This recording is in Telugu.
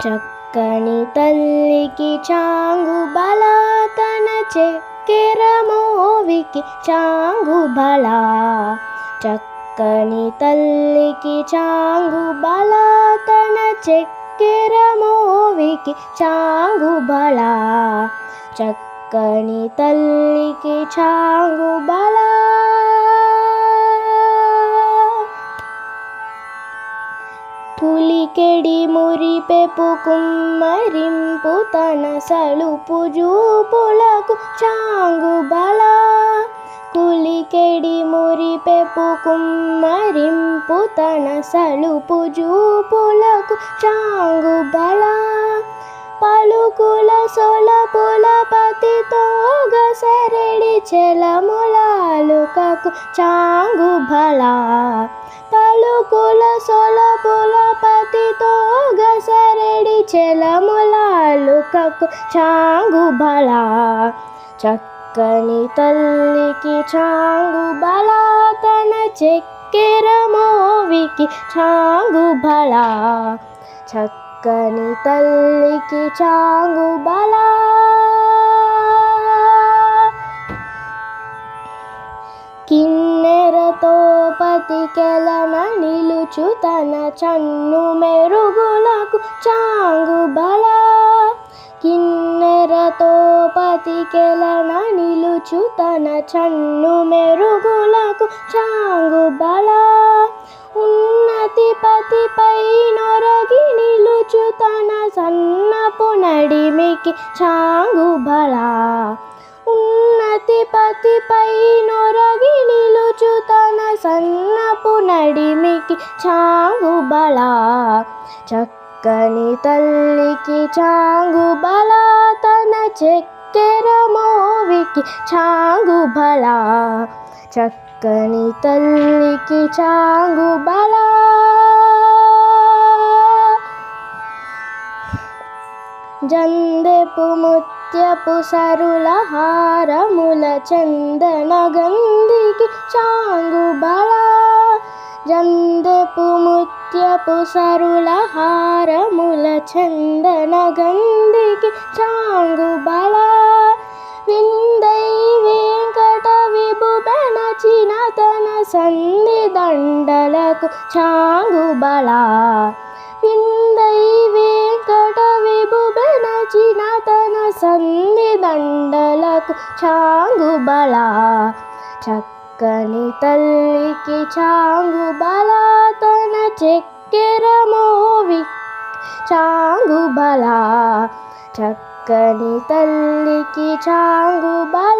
చక్కని తల్లికి చాంగు బల తన చక్కెర మోవికి చాంగు బల చక్కని తల్లికి చాంగు బల తన చక్కెర మోవికి చాంగు బల చక్కని తల్లికి చాంగు బల మురిపెపు కుమ్మరింపు తన సలుపు జూపులకు చాంగు బల. కులికెడి మురిపెపు కుమ్మరింపు తన సలుపు జూపులకు చాంగు బల. పలుకుల సొలపుల పతితో గసరెడి చెలములాలుకకు చాంగు బల. పలుకుల సొలపుల పతితో గసరెడి చెలములాలుకకు చాంగు బల. చక్కని తల్లికి చాంగు బల తన చెక్కెర మోవికి చాంగు బల. చక్కని తల్లికి చాంగు బలా పతికెలన నిలుచు తన చన్ను మెరుగులకు చాంగు బల. కిన్నెరతో పతికెలన నిలుచు తన చన్ను మెరుగులకు చాంగు బల. ఉన్నతి పతిపై నొరగి నిలుచు తన సన్నపు నడిమికి చాంగు బల. ఉన్నతి పతిపై నొరగి నిలుచు తన సన్న చాంగు బల చక్కని తల్లికి చాంగు బల తన చెక్కెర మోవికి చాంగు బల చక్కని తల్లికి చాంగు బల జందెపు ముత్యపు సరుల హారముల చందన గంధికి చాంగు బల రందపు ముత్యపు సరుల హారముల చందన గంధికి చాంగు బల విందై వెంకట విభు బెనచిన తన సంధి దండలకు చాంగు బల విందై వెంకట విభు బెనచిన తన సంధి దండలకు చాంగు బల చక్క చక్కని తల్లికి చాంగు బల తన చక్కెర మోవి చాంగు బల చక్కని తల్లికి చాంగు బల బల బల బల